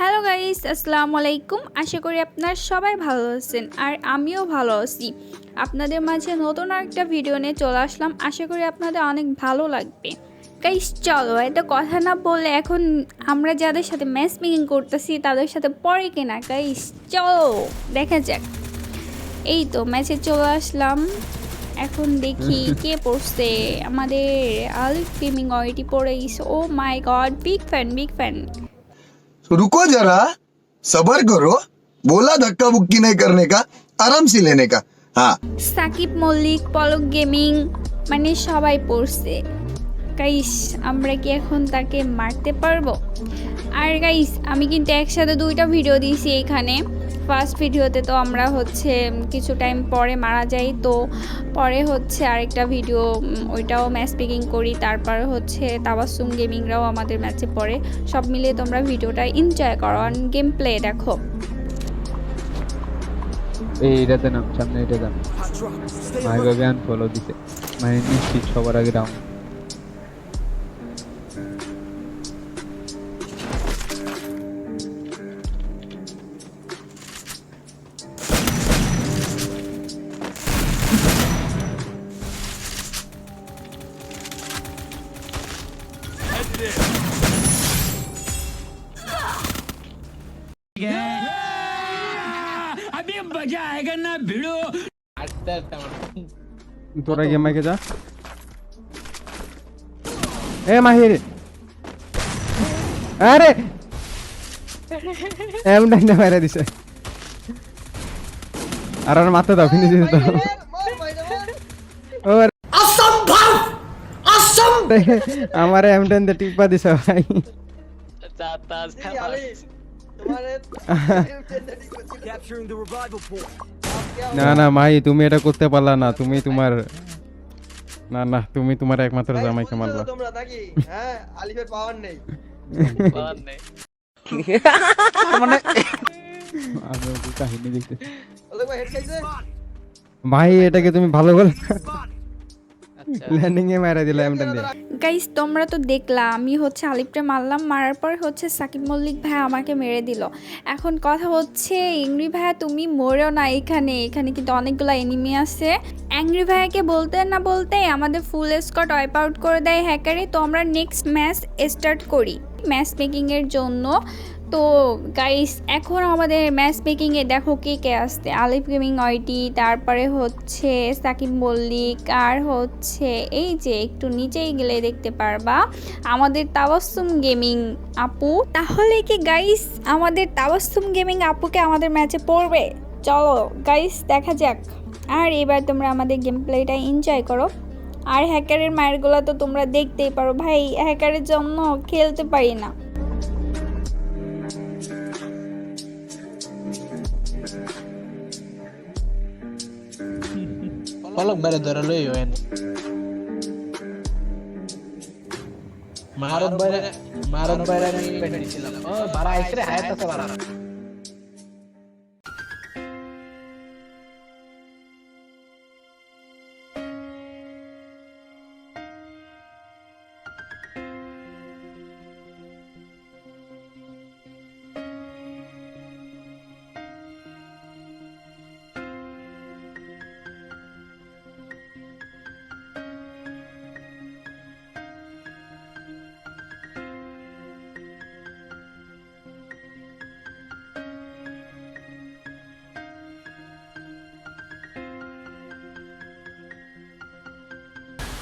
Hello guys আসসালামু আলাইকুম। আশা করি আপনার সবাই ভালো আছেন আর আমিও ভালো আছি। আপনাদের মাঝে নতুন একটা ভিডিও নিয়ে চলে আসলাম। আশা করি আপনাদের অনেক ভালো লাগবে। গাইস চলো এটা কথা না বলে এখন আমরা যাদের সাথে ম্যাচ মেকিং করতেছি তাদের সাথে পরে কেনা গাইস? চলো দেখা যাক। এই তো ম্যাচে চলে আসলাম। এখন দেখি কে পড়ছে। আমাদের আলিফ গেমিং ওইটি পড়ে গেছে। ও my god big fan big fan रुको जरा सबर करो बोला धक्का बुक्की नहीं करने का आराम से लेने का हाँ সাকিব মল্লিক পলক গেমিং মানে সবাই পড়ছে গাইস আমরা কি এখন তাকে মারতে পারবো আর গাইস আমি কিন্তু একসাথে দুইটা ভিডিও দিয়েছি এখানে ফার্স্ট ভিডিওতে তো আমরা হচ্ছে কিছু টাইম পরে মারা যাই। তো পরে হচ্ছে আরেকটা ভিডিও ওইটাও ম্যাচ পিকিং করি। তারপর হচ্ছে তাবাসুম গেমিংরাও আমাদের ম্যাচে পড়ে। সব মিলিয়ে তোমরা ভিডিওটা এনজয় করো। আর গেম প্লে দেখো। এই এটাতে নাম সামনে এটা দাম মাইভাবে আনফলো দিছে। মানে নিশ্চিত সবার আগে ডাউন मजा आएगा ना भिड़ो তোরা গেম মাইকে যা এ মাহির আরে এম নাই না মারা দিছে আর আর মাথা দাও ফিনিশ দিতে দাও ও অসম্ভব অসম্ভব আমার এম টেন দে টিপা দিছে ভাই না না মাই তুমি এটা করতে পারলা না। তুমি তোমার না না তুমি তোমার একমাত্র জামাইকে মারলা। তোমরা নাকি? হ্যাঁ আলিফের পাওয়ার নেই। আমি ওকে কাহিনী দেখতে। ওদের হেড খাইছে? ভাই এটাকে তুমি ভালো বল ল্যান্ডিং এ মারা দিলা এমন দিয়ে। গাইস তোমরা তো দেখলা, আমি হচ্ছে আলিপটা মারলাম, মারার পর হচ্ছে সাকিব মল্লিক ভাই আমাকে মেরে দিল। এখন কথা হচ্ছে, ইংরি ভাইয়া তুমি মরেও না এখানে এখানে কিন্তু অনেকগুলো এনিমি আছে। অ্যাংরি ভাইয়াকে বলতে না বলতে আমাদের ফুল স্কট ওয়াইপ আউট করে দেয় হ্যাকারে। তো আমরা নেক্সট ম্যাচ স্টার্ট করি। ম্যাচ মেকিংয়ের জন্য। তো গাইস এখন আমাদের ম্যাচ মেকিংয়ে দেখো কে কে আসতে আলিফ গেমিং ওয়াইটি তারপরে হচ্ছে সাকিব মল্লিক, আর হচ্ছে এই যে একটু নিচেই গেলে দেখতে পারবা, আমাদের তাবাসুম গেমিং আপু। তাহলে কি গাইস আমাদের তাবাসুম গেমিং আপুকে আমাদের ম্যাচে পড়বে? চলো গাইস দেখা যাক। আর এবার তোমরা আমাদের গেম প্লেটা এনজয় করো। আর হ্যাকারের মায়েরগুলো তো তোমরা দেখতেই পারো, ভাই হ্যাকারের জন্য খেলতে পারি না। পলক বেড়ে ধরে লই হইন মারত বাইরে মারত বাইরে আমি পেন্ডিছিলাম ও বারা আইছে হায়াত আছে বারা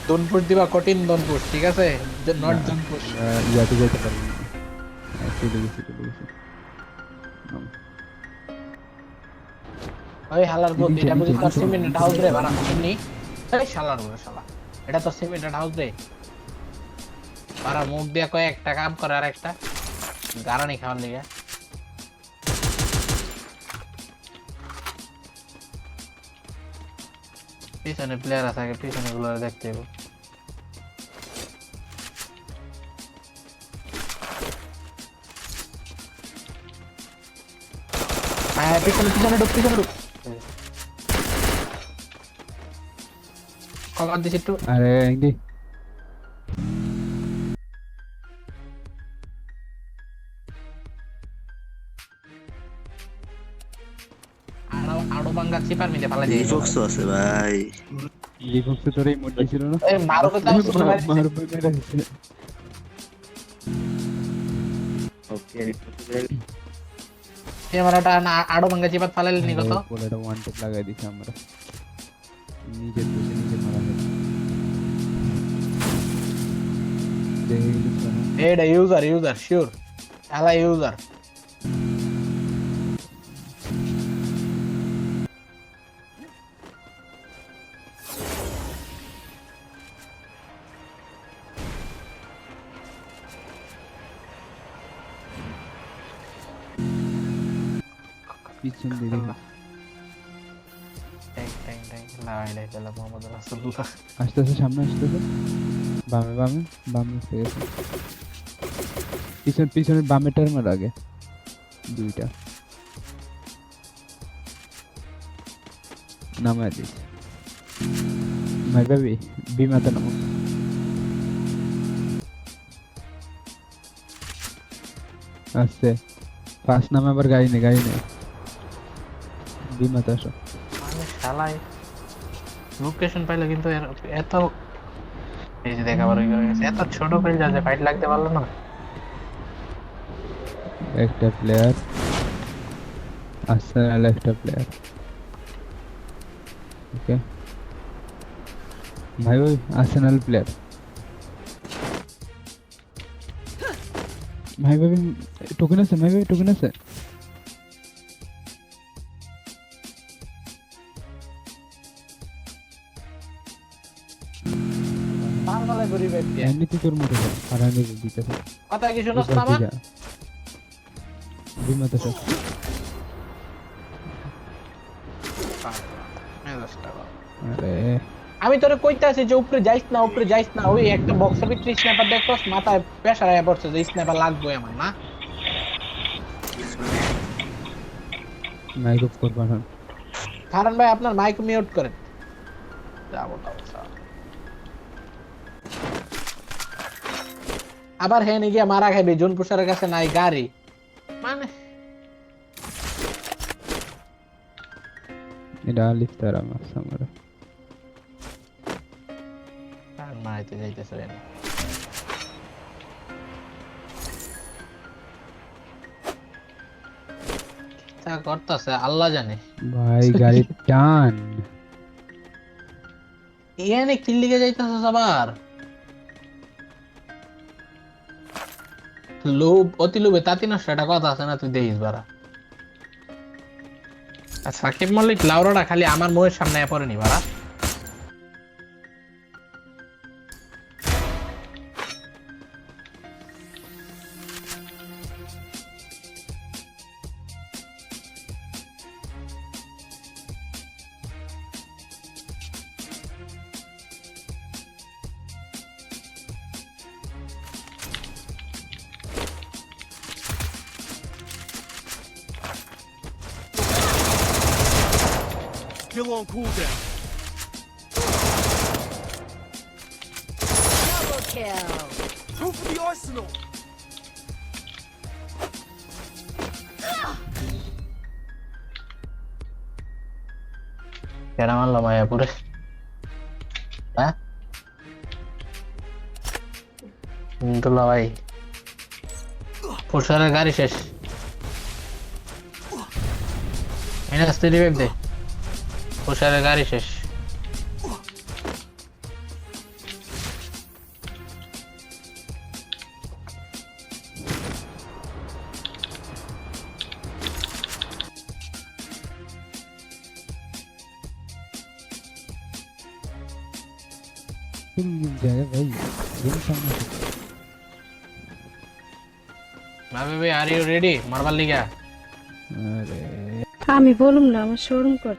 দনপুর দিবা কঠিন দনপুর ঠিক আছে? নট দনপুর। ইয়াতে যেতে পারি। চলে গেছি চলে গেছি। ওই হালার বল এটা বুঝি তোর সিমেন্ট হাউস রে বারা শুনি এই শালার বলে শালা। এটা তো সিমেন্ট হাউস রে। বারা মুখ দিয়া কয় একটা কাম করে আর একটা। গারানি খাওয়ার লিগে। পিছনে প্লেয়ার আছে আগে পিছনে গুলো দেখতে হবে pisang, pisang, pisang, pisang, pisang, kalau di situ ada yang di bangga sih Pak, minta palanya. Di Fox tuh sebay. Di Fox tuh loh. Eh, maruk kita. Oke, di এই मराठा না मंगाची बात চিপার ফালাইলে নি কত পোলাটা ওয়ান টেপ লাগাই দিছে আমরা। নিজের দোষে নিজে মারা গেছে দেখে গেছিস না? এটা পিছন দিয়ে দেখো ট্যাং ট্যাং ট্যাং লা ইলাহা ইল্লাল্লাহ মুহাম্মাদুর রাসূলুল্লাহ। আসতেছে সামনে আসতেছে। বামে বামে বামে ঠিক পিছন পিছনের বামেটার মার আগে। দুইটা। নামায় দিস। মাই বেবি বিমাতে নামো। আসছে। ফার্স্ট নামে আবার গাড়ি নেই গাড়ি নেই। বিমাতে আসো শালাই লোকেশন পাইলে কিন্তু এত এই যে দেখা বড় গেছে এত ছোট পেল যা যে ফাইট লাগতে পারল না। একটা প্লেয়ার আর্সেনাল একটা প্লেয়ার ওকে ভাই ওই আর্সেনাল প্লেয়ার ভাই ভাই টোকেন আছে ভাই ভাই টোকেন আছে? এমনিতে তোর মতো হারানি দিতেছে কথা কি শুনোস না আমার বিমাতে সব। আমি তোরে কইতে আছি যে উপরে যাইস না উপরে যাইস না ওই একটা বক্সের ভিতরে স্ন্যাপার দেখছস মাথায় প্রেসার আয়া পড়ছে যে স্ন্যাপার লাগবে আমার না? মাইক অফ করবা না। কারণ ভাই আপনার মাইক মিউট করেন। যাব তাও আবার হ্যাঁ গিয়া মারা খাইবে জোন পুষারের কাছে নাই গাড়ি। মানে? এটা লিফটার আমার সামনে। আর মারাইতে যাইতেছে না। তা করতেছে আল্লাহ জানে। ভাই গাড়ি টান। ইয়ানে কিল্লিকে যাইতেছে আবার লোভ, অতি লোভে তাতি না সেটা কথা আছে না, তুই দেখিস বারা সাকিব মল্লিক, লাউরাটা খালি আমার মোয়ের সামনে পড়েনি বারা Still on cooldown. Double kill. Two for the arsenal. কেন মারলো মায়াপুরে হ্যাঁ দুলা ভাই পুষারের গাড়ি শেষ মিনাস তুই রিভাইভ দে পুষারের গাড়ি শেষ। ভাবি আর ইউ রেডি আমি বলুম না আমার শোরুম কর।